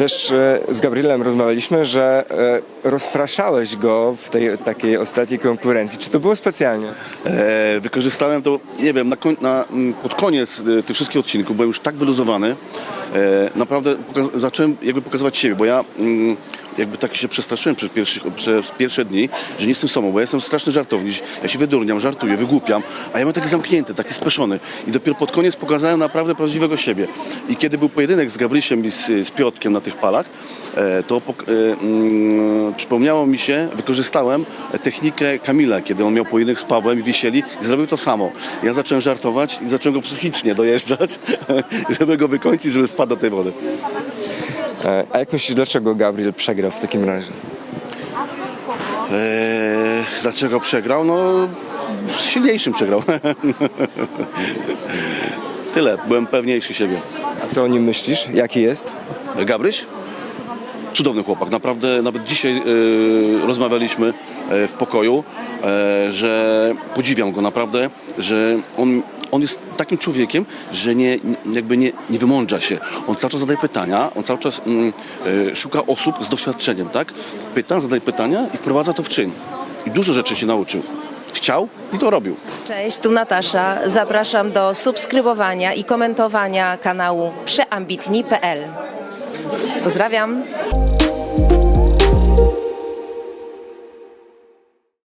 Też e, z Gabrielem rozmawialiśmy, że e, rozpraszałeś go w tej takiej ostatniej konkurencji. Czy to było specjalnie? E, wykorzystałem to, nie wiem, na, na, mm, pod koniec e, tych wszystkich odcinków byłem już tak wyluzowany, e, naprawdę zacząłem jakby pokazywać siebie, bo ja mm, jakby tak się przestraszyłem przez, pierwszych, przez pierwsze dni, że nie jestem sobą, bo ja jestem straszny żartownik, ja się wydurniam, żartuję, wygłupiam, a ja byłem taki zamknięty, taki speszony i dopiero pod koniec pokazałem naprawdę prawdziwego siebie. I kiedy był pojedynek z Gabrysiem i z, z Piotkiem na tych palach, e, to e, mm, przypomniało mi się, wykorzystałem technikę Kamila, kiedy on miał pojedynek z Pawłem i wisieli i zrobił to samo. Ja zacząłem żartować i zacząłem go psychicznie dojeżdżać, żeby go wykończyć, żeby wpadł do tej wody. E, a jak myślisz, dlaczego Gabriel przegrał w takim razie? Eee, dlaczego przegrał? No, z silniejszym przegrał. Tyle, byłem pewniejszy siebie. A co o nim myślisz? Jaki jest? Gabryś? Cudowny chłopak, naprawdę nawet dzisiaj e, rozmawialiśmy e, w pokoju, e, że podziwiam go naprawdę, że on, on jest takim człowiekiem, że nie, jakby nie, nie wymądrza się. On cały czas zadaje pytania, on cały czas mm, e, szuka osób z doświadczeniem, tak? Pyta, zadaje pytania i wprowadza to w czyn. I dużo rzeczy się nauczył. Chciał i to robił. Cześć, tu Natasza. Zapraszam do subskrybowania i komentowania kanału przeambitni.pl. Pozdrawiam.